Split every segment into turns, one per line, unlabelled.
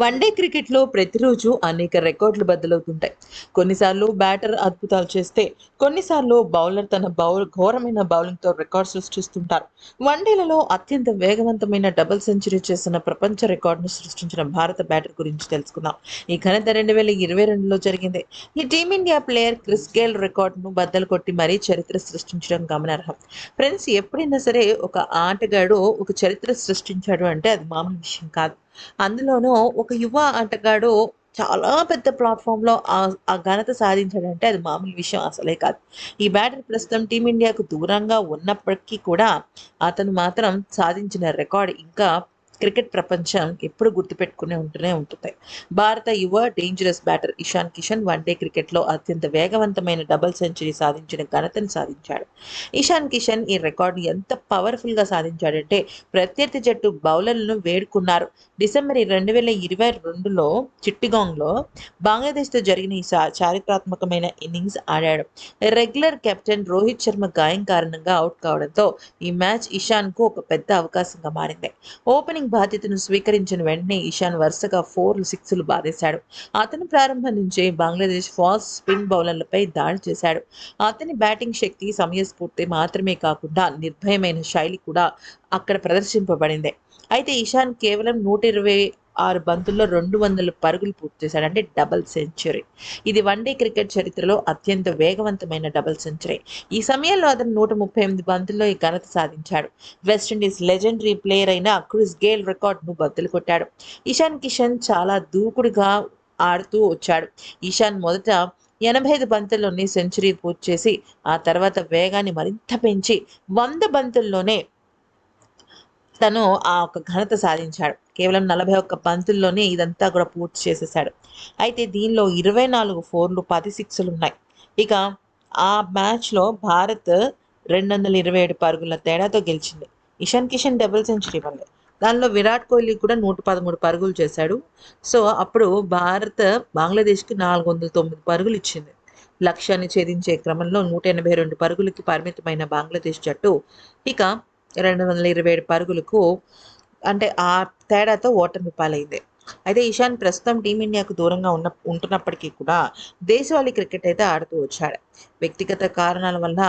One day క్రికెట్లో ప్రతిరోజు అనేక రికార్డులు బద్దలవుతుంటాయి. కొన్నిసార్లు బ్యాటర్ అద్భుతాలు చేస్తే కొన్నిసార్లు బౌలర్ తన బౌల్ ఘోరమైన బౌలింగ్తో రికార్డ్ సృష్టిస్తుంటారు. వన్డేలలో అత్యంత వేగవంతమైన డబుల్ సెంచరీ చేసిన ప్రపంచ రికార్డును సృష్టించిన భారత బ్యాటర్ గురించి తెలుసుకుందాం. ఈ ఘనత రెండు వేల ఇరవై రెండులో జరిగింది. ఈ టీమిండియా ప్లేయర్ క్రిస్ గేల్ రికార్డును బద్దలు కొట్టి మరీ చరిత్ర సృష్టించడం గమనార్హం. ఫ్రెండ్స్ ఎప్పుడైనా సరే ఒక ఆటగాడు ఒక చరిత్ర సృష్టించాడు అంటే అది మామూలు విషయం కాదు. అందులోనూ ఒక యువ ఆటగాడు చాలా పెద్ద ప్లాట్ఫామ్లో ఆ ఆ ఘనత సాధించాడంటే అది మామూలు విషయం అసలే కాదు. ఈ బ్యాటర్ ప్రస్తుతం టీమిండియాకు దూరంగా ఉన్నప్పటికీ కూడా అతను మాత్రం సాధించిన రికార్డ్ ఇంకా క్రికెట్ ప్రపంచం ఎప్పుడు గుర్తుపెట్టుకునే ఉంటూనే ఉంటుంది భారత యువ dangerous batter Ishan Kishan one day క్రికెట్లో అత్యంత వేగవంతమైన డబుల్ సెంచరీ సాధించిన ఘనతను సాధించాడు. ఇషాన్ కిషన్ ఈ రికార్డు ఎంత పవర్ఫుల్గా సాధించాడంటే ప్రత్యర్థి జట్టు బౌలర్లను వేడుకున్నారు. డిసెంబర్ రెండు వేల ఇరవై రెండులో చిట్టిగాంగ్లో బంగ్లాదేశ్తో జరిగిన ఈ చారిత్రాత్మకమైన ఇన్నింగ్స్ ఆడాడు. రెగ్యులర్ కెప్టెన్ రోహిత్ శర్మ గాయం కారణంగా అవుట్ కావడంతో ఈ మ్యాచ్ ఇషాన్కు ఒక పెద్ద అవకాశంగా మారింది. ఓపెనింగ్ బాధ్యతను స్వీకరించిన వెంటనే ఇషాన్ వరుసగా ఫోర్లు సిక్స్లు బాధేశాడు. అతను ప్రారంభం నుంచే బంగ్లాదేశ్ ఫాస్ట్ స్పిన్ బౌలర్లపై దాడి చేశాడు. అతని బ్యాటింగ్ శక్తి సమయస్ఫూర్తి మాత్రమే కాకుండా నిర్భయమైన శైలి కూడా అక్కడ ప్రదర్శింపబడింది. అయితే ఇషాన్ కేవలం నూట ఇరవై ఆరు బంతుల్లో రెండు వందల పరుగులు పూర్తి చేశాడు. అంటే డబల్ సెంచరీ. ఇది వన్డే క్రికెట్ చరిత్రలో అత్యంత వేగవంతమైన డబల్ సెంచరీ. ఈ సమయంలో అతను నూట ముప్పై ఎనిమిది బంతుల్లో ఈ ఘనత సాధించాడు. వెస్టిండీస్ లెజెండరీ ప్లేయర్ అయిన క్రిస్ గేల్ రికార్డును బద్దలు కొట్టాడు. ఇషాన్ కిషన్ చాలా దూకుడుగా ఆడుతూ వచ్చాడు. ఇషాన్ మొదట ఎనభై ఐదు బంతుల్లోనే సెంచరీ పూర్తి చేసి ఆ తర్వాత వేగాన్ని మరింత పెంచి వంద బంతుల్లోనే తను ఆ ఒక ఘనత సాధించాడు. కేవలం నలభై ఒక్క పంతుల్లోనే ఇదంతా కూడా పూర్తి చేసేసాడు అయితే దీనిలో ఇరవై నాలుగు ఫోర్లు పది సిక్స్లు ఉన్నాయి. ఇక ఆ మ్యాచ్లో భారత్ రెండు వందల ఇరవై ఏడు పరుగుల తేడాతో గెలిచింది. ఇషాన్ కిషన్ డబుల్ సెంచరీ వల్లే దానిలో విరాట్ కోహ్లీ కూడా నూట పదమూడు పరుగులు చేశాడు. సో అప్పుడు భారత్ బంగ్లాదేశ్కి నాలుగు వందల తొమ్మిది పరుగులు ఇచ్చింది. లక్ష్యాన్ని ఛేదించే క్రమంలో నూట ఎనభై రెండు పరుగులకి పరిమితమైన బంగ్లాదేశ్ జట్టు ఇక రెండు వందల ఇరవై ఏడు పరుగులకు అంటే ఆ తేడాతో ఓటమి పాలైంది. అయితే ఇషాన్ ప్రస్తుతం టీమిండియాకు దూరంగా ఉన్న ఉంటున్నప్పటికీ కూడా దేశవాళీ క్రికెట్ అయితే ఆడుతూ వచ్చాడు. వ్యక్తిగత కారణాల వల్ల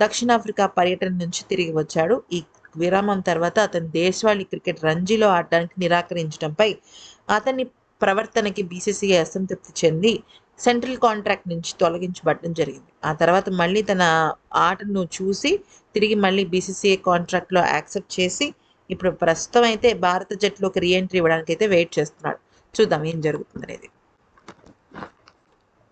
దక్షిణాఫ్రికా పర్యటన నుంచి తిరిగి వచ్చాడు. ఈ విరామం తర్వాత అతను దేశవాళీ క్రికెట్ రంజీలో ఆడడానికి నిరాకరించడంపై అతని ప్రవర్తనకి బీసీసీఐ అసంతృప్తి చెంది సెంట్రల్ కాంట్రాక్ట్ నుంచి తొలగించబడడం జరిగింది. ఆ తర్వాత మళ్ళీ తన ఆటను చూసి తిరిగి మళ్ళీ బీసీసీఐ కాంట్రాక్ట్లో యాక్సెప్ట్ చేసి ఇప్పుడు ప్రస్తుతం అయితే భారత జట్టులోకి రీఎంట్రీ ఇవ్వడానికి అయితే వెయిట్ చేస్తున్నాడు. చూద్దాం ఏం జరుగుతుంది అనేది